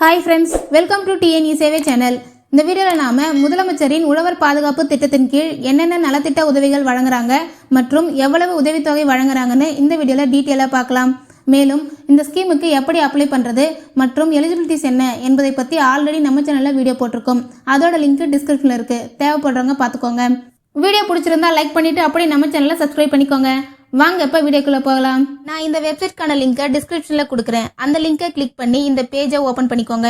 Hi friends welcome to TNE சேவை channel இந்த வீடியோவில் நாம முதலமைச்சரின் உழவர் பாதுகாப்பு திட்டத்தின் கீழ் என்னென்ன நலத்திட்ட உதவிகள் வழங்குறாங்க மற்றும் எவ்வளவு உதவித்தொகை வழங்குறாங்கன்னு இந்த வீடியோவில் டீட்டெயிலாக பார்க்கலாம். மேலும் இந்த ஸ்கீமுக்கு எப்படி அப்ளை பண்ணுறது மற்றும் எலிஜிபிலிட்டிஸ் என்ன என்பதை பற்றி ஆல்ரெடி நம்ம சேனலில் வீடியோ போட்டிருக்கோம். அதோட லிங்க் டிஸ்கிரிப்ஷனில் இருக்குது தேவைப்படுறவங்க பார்த்துக்கோங்க. வீடியோ பிடிச்சிருந்தா லைக் பண்ணிவிட்டு அப்படியே நம்ம சேனலை சப்ஸ்கிரைப் பண்ணிக்கோங்க. வாங்க இப்போ வீடியோக்குள்ளே போகலாம்? நான் இந்த வெப்சைட்கான லிங்கை டிஸ்கிரிப்ஷனில் கொடுக்குறேன். அந்த லிங்கை கிளிக் பண்ணி இந்த பேஜை ஓப்பன் பண்ணிக்கோங்க.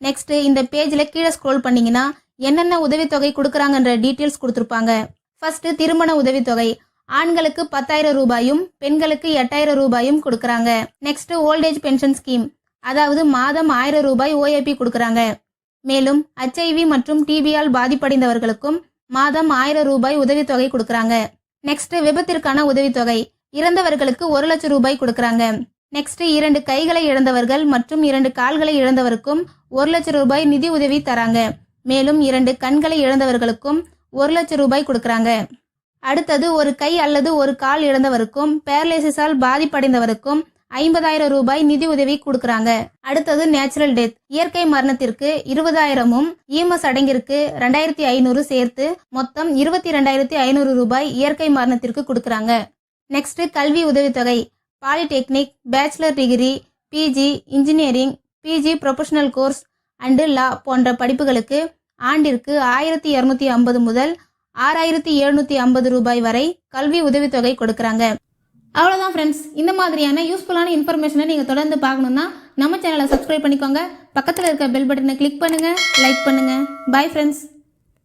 நெக்ஸ்ட் இந்த பேஜில் கீழே ஸ்க்ரோல் பண்ணிங்கன்னா என்னென்ன உதவித்தொகை கொடுக்குறாங்கன்ற டீட்டெயில்ஸ் கொடுத்துருப்பாங்க. ஃபர்ஸ்ட் திருமண உதவித்தொகை. ஆண்களுக்கு பத்தாயிரம் ரூபாயும் பெண்களுக்கு எட்டாயிரம் ரூபாயும் கொடுக்குறாங்க. நெக்ஸ்ட் ஓல்டேஜ் பென்ஷன் ஸ்கீம் அதாவது மாதம் ஆயிரம் ரூபாய் ஓஏபி கொடுக்குறாங்க. மேலும் ஹெச்ஐவி மற்றும் டிபியால் பாதிப்படைந்தவர்களுக்கும் மாதம் ஆயிரம் ரூபாய் உதவித்தொகை கொடுக்குறாங்க. நெக்ஸ்ட் விபத்திற்கான உதவித்தொகை. இறந்தவர்களுக்கு ஒரு லட்சம் ரூபாய் கொடுக்குறாங்க. நெக்ஸ்ட் இரண்டு கைகளை இழந்தவர்கள் மற்றும் இரண்டு கால்களை இழந்தவருக்கும் ஒரு லட்சம் ரூபாய் நிதி உதவி தராங்க. மேலும் இரண்டு கண்களை இழந்தவர்களுக்கும் ஒரு லட்சம் ரூபாய் கொடுக்குறாங்க. அடுத்தது ஒரு கை அல்லது ஒரு கால் இழந்தவருக்கும் பேரலைசிஸால் பாதிப்படைந்தவருக்கும் ஐம்பதாயிரம் ரூபாய் நிதி உதவி கொடுக்கறாங்க. அடுத்தது நேச்சுரல் டெத். இயற்கை மரணத்திற்கு இருபதாயிரமும் ஈமஸ் அடங்கிற்கு ரெண்டாயிரத்தி ஐநூறு சேர்த்து மொத்தம் இருபத்தி ரெண்டாயிரத்தி ஐநூறு ரூபாய் இயற்கை மரணத்திற்கு கொடுக்கறாங்க. நெக்ஸ்ட் கல்வி உதவித்தொகை. Polytechnic bachelor degree PG engineering PG professional course and law போன்ற படிப்புகளுக்கு ஆண்டிற்கு ஆயிரத்தி இரநூத்தி ஐம்பது முதல் ஆறாயிரத்தி எழுநூத்தி ஐம்பது ரூபாய் வரை கல்வி உதவித்தொகை கொடுக்கறாங்க. அவ்வளோதான் ஃப்ரெண்ட்ஸ் இந்த மாதிரியான யூஸ்ஃபுல்லான இன்ஃபர்மேஷனை நீங்கள் தொடர்ந்து பார்க்கணுன்னா நம்ம சேனலை சப்ஸ்கிரைப் பண்ணிக்கோங்க. பக்கத்தில் இருக்க பெல் பட்டனை கிளிக் பண்ணுங்கள் லைக் பண்ணுங்கள் பாய் ஃப்ரெண்ட்ஸ்